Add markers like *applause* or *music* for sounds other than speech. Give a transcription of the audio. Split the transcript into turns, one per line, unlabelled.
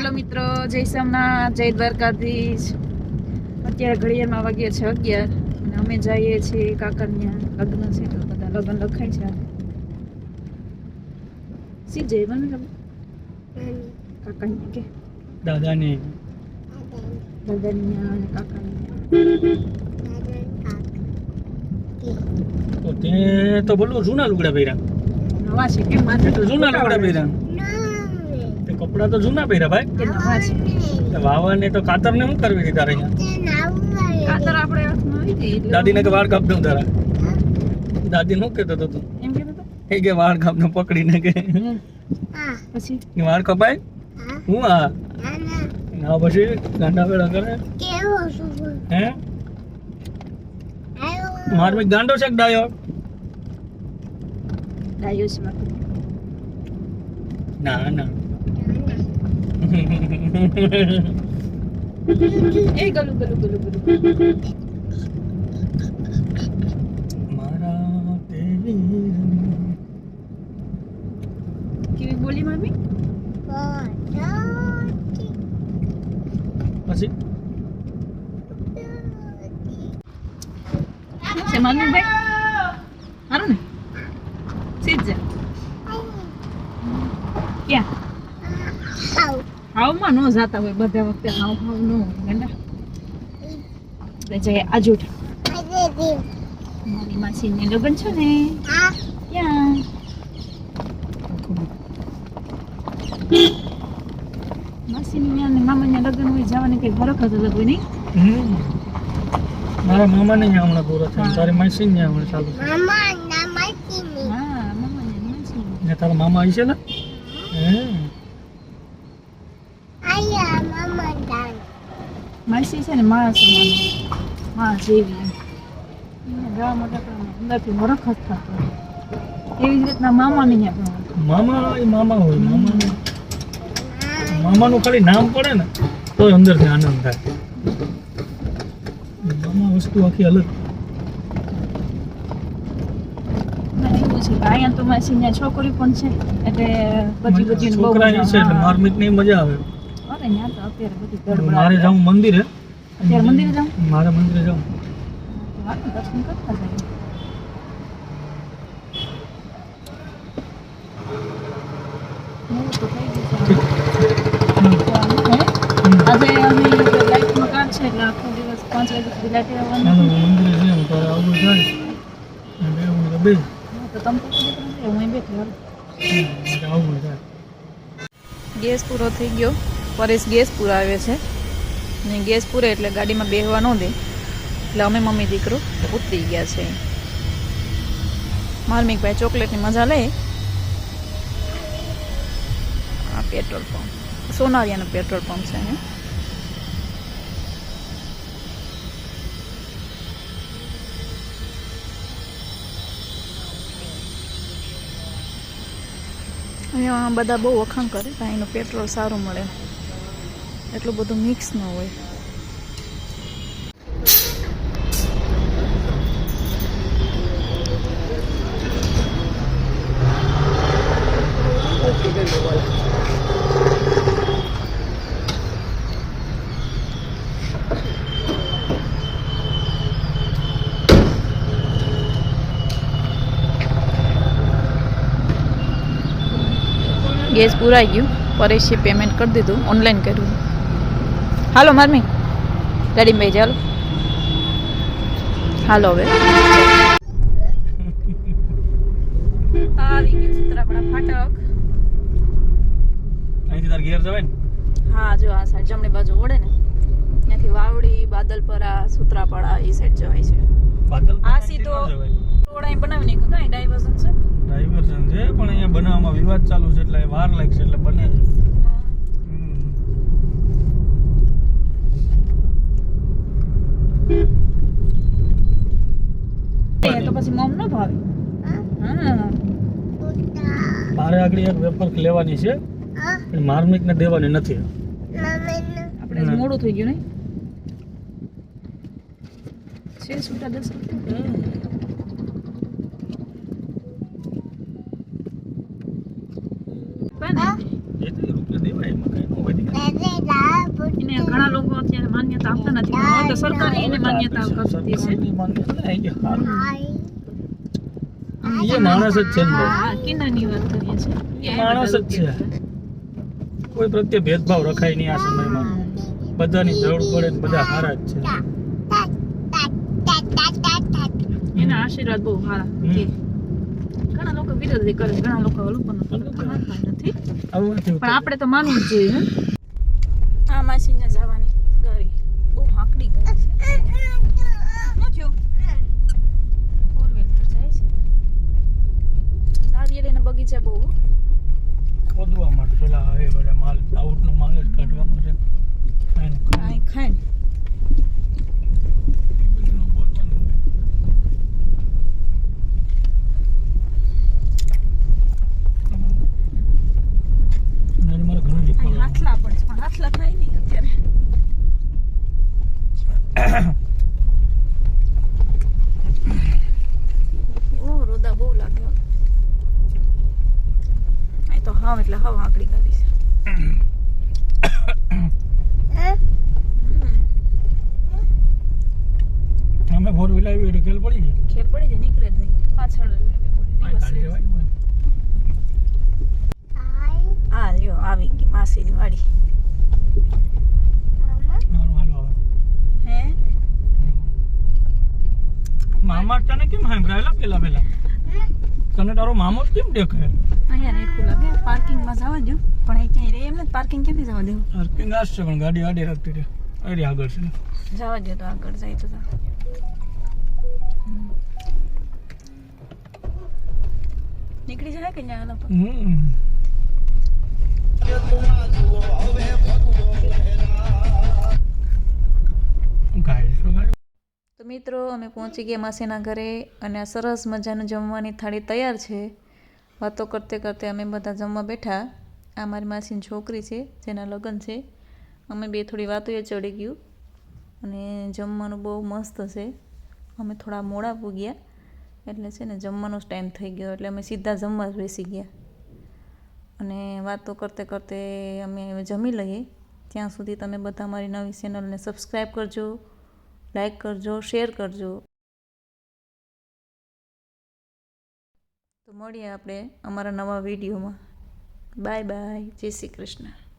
Hello મિત્રો જય સોમનાથ જય દ્વારકાધીશ. અત્યારે ઘડિયાળમાં વાગ્યા છે અગિયાર અને અમે જઈએ છીએ કાકરિયા લગ્ન છે તો બધા લગ્ન લખાય છે. સી જય બને કાકાની કે?
દાદાને.
દાદાની અને કાકાની
તો તે તો બોલો જૂના લુગડા પહેર્યા.
નવા છે કેમ માથે
જૂના લુગડા પહેર્યા. કપડા તો જૂના પહેર્યા ભાઈ. વાવાને તો કાતર ને શું કરવી હતી તારે દાદી
કાતર આપણે હાથમાં આવી ગઈ એટલે
દાદીને કે વાળ કાપ દઉં તારા દાદી શું કહેતો હતો તું? એ કે વાળ કાપને પકડીને કે.
હમ. પછી?
કે વાળ કપાય? હું. આ? ના પછી ગાંડા વેળા કરે? હે? માર મેં ગાંડો છે ડાયો?
ડાયો છે
ના ના.
એ ગલું ગલું ગલું ગલું.
મારા તેરી
કેવી બોલી મમ્મી
પછી?
છે મમ્મી ભાઈ સારું ને ક્યાં? હાવમાં ન જાતા હોય બધા વખતે હાવ હાવ ન હોય ગંડા. એટલે જઈએ આજુઠ મારી માસીને લગ્ન છે ને? ત્યાં માસીની ત્યાં ને મામાના લગ્ન હોય જવાની કઈ ફરક જ અલગ હોય નહીં?
મારા મામાને ત્યાં હમણાં પૂરો થયો. તારી માસી ને હમણાં ચાલુ છે
હા મામાને માસી
ને તારા મામા આવી છે ને? હે
માસી છે ને માણસ સમાનમાં જેવી. એને ગાવા માટે પણ અંદરથી વરખ જ થતો એવી જ રીતના મામાને ત્યાં પણ
મામા એ મામા હોય મામા. મામાનું ખાલી નામ પડે ને તો અંદરથી આનંદ થાય. મામા વસ્તુ આખી અલગ.
અહીંયા તો માસી છોકરી પણ છે એટલે બધી બધી બહુ
છોકરા છે એટલે માર્મિકની મજા આવે.
અરે ત્યાં તો અત્યારે બધી ગડબડ
મારે
આવે.
જાઉં મંદિરે
અત્યારે મંદિરે જાઉં
મારે મંદિરે જાઉં
હાલો, દર્શન કરતા જઈએ મોડું તો થઈ ગયું છે.
હમ.
હે?
હમ.
આજે અમે લાઈટમાં કામ છે એટલે આખો દિવસ પાંચ વાગ્યા સુધી લાઈટ આવવાનું
હાલો, મંદિરે જઈએ તારે આવું થાય અને બે હું બે
તો તમે તો કીધું કે નથી, હું અહીં બેઠી હાલો.
હમ, આવું થાય
ગેસ પૂરો થઈ ગયો પરેશ ગેસ પુરાવે છે. ને ગેસ પૂરે એટલે ગાડીમાં બેહવા ન દે. એટલે અમે મમ્મી દીકરો ઉતરી ગયા છે. માર્મિકભાઈ ચોકલેટની મજા લે. આ પેટ્રોલ પંપ. સોનારિયાનો પેટ્રોલ પંપ છે ને. અહીંયા બધા બહુ વખાણ કરે, ભાઈનું પેટ્રોલ સારું મળે. એટલું બધું મિક્સ ન હોય. ગેસ પૂરાઈ ગયું. પરેશે પેમેન્ટ કરી દીધું. ઓનલાઈન કર્યું. હાલો મમ્મી ગાડીમાં બેસી ચાલો. હાલો હવે. આવી ગયું સુત્રાપાડા ફાટક.
અહીંથી તાર ઘેર જવાય ને?
હા જો આ સાઈડ જમણી બાજુ ઓળે ને ત્યાંથી વાવડી બાદલપરા સુત્રાપાડા એ સાઈડ જવાય છે. આ સીધો રોડ અહીં બનાવીને કાંઈ ડાયવર્ઝન છે?
ડાયવર્ઝન છે પણ અહીંયા બનાવવામાં વિવાદ ચાલુ છે એટલે વાર લાગશે એટલે બને છે હમ.
એ તો પછી મોમ ન ભાવે.
મારે આગળ એક વેપર લેવાની છે પણ માર્મિક ને દેવાની નથી.
આપણે મોડું થઈ ગયું નહીં? છે છૂટા દસ રૂપિયા બને
એ તો રૂપિયા દેવાય એમાં કઈ ન હોય દીકરા.
એને ઘણા લોકો અત્યારે માન્યતા આપતા નથી. તો સરકારે એને માન્યતા આપતી છે.
એ માણસ જ છે ને ભાઈ.
હા કિન્નરની વાત કરીએ છીએ.
માણસ જ છે. કોઈ પ્રત્યે ભેદભાવ રખાય નહીં આ સમયમાં. બધાની જરૂર પડે બધા સારા જ છે.
એના આશીર્વાદ બહુ સારા ઘણા લોકો વિરોધ કરે ઘણા લોકો નથી.
નથી
પણ આપણે તો માનવું જ જોઈએ હે? આ માસીને જવાની ગાડી બહુ હાંકડી ગઈ છે શું થયું ફોર વ્હીલ તો જાય છે બગીચા બહુ.
ખોદવા માટે પેલા હવે બધા માલ આઉટનો માલ જ કાઢવા માટે
ખાઈ.
ખાઈ
હાથલા પણ હાથલા ખાય નહીં અત્યારે *coughs* ઓ રોદા બહુ લાગે હો. અહીં તો હાવ એટલે હાવ આંકડી ગાડી છે હમ.
અમે ફોર વ્હીલ આવી એટલે ખેલ પડી જાય.
ખેલ પડી જાય નીકળે જ નહીં. પાછળ
આ
લ્યો આવી ગઈ માસીની વાડી. હે?
મામા તને કેમ સાંભળાયેલા પેલા પેલા? તને તારો મામો કેમ દેખાય?
અહીંયા રેખું લાગે પાર્કિંગમાં જવા દો પણ એ ક્યાંય રે એમ ને પાર્કિંગ ક્યાંથી જવા દેવું?
પાર્કિંગ આ છે પણ ગાડી આડે રાખતી રહે. અરે આગળ છે.
જવા દે તો આગળ જાય તો. નીકળી જાય કે ન્યા લોકો તો મિત્રો અમે પહોંચી ગયા માસીના ઘરે અને આ સરસ મજાનું જમવાની થાળી તૈયાર છે. વાતો કરતે કરતે અમે બધા જમવા બેઠા. આ મારી માસીની છોકરી છે જેના લગ્ન છે. અમે બે થોડી વાતો એ ચડી ગયું. અને જમવાનું બહુ મસ્ત છે. અમે થોડા મોડા પૂગ્યા એટલે છે ને જમવાનો જ ટાઈમ થઈ ગયો. એટલે અમે સીધા જમવા જ બેસી ગયા. અને વાતો કરતે કરતે અમે જમી લઈએ. ત્યાં સુધી તમે બધા મારી નવી ચેનલને સબસ્ક્રાઈબ કરજો લાઈક કરજો શેર કરજો. તો મળીએ આપણે અમારા નવા વિડીયોમાં બાય બાય જય શ્રી કૃષ્ણ.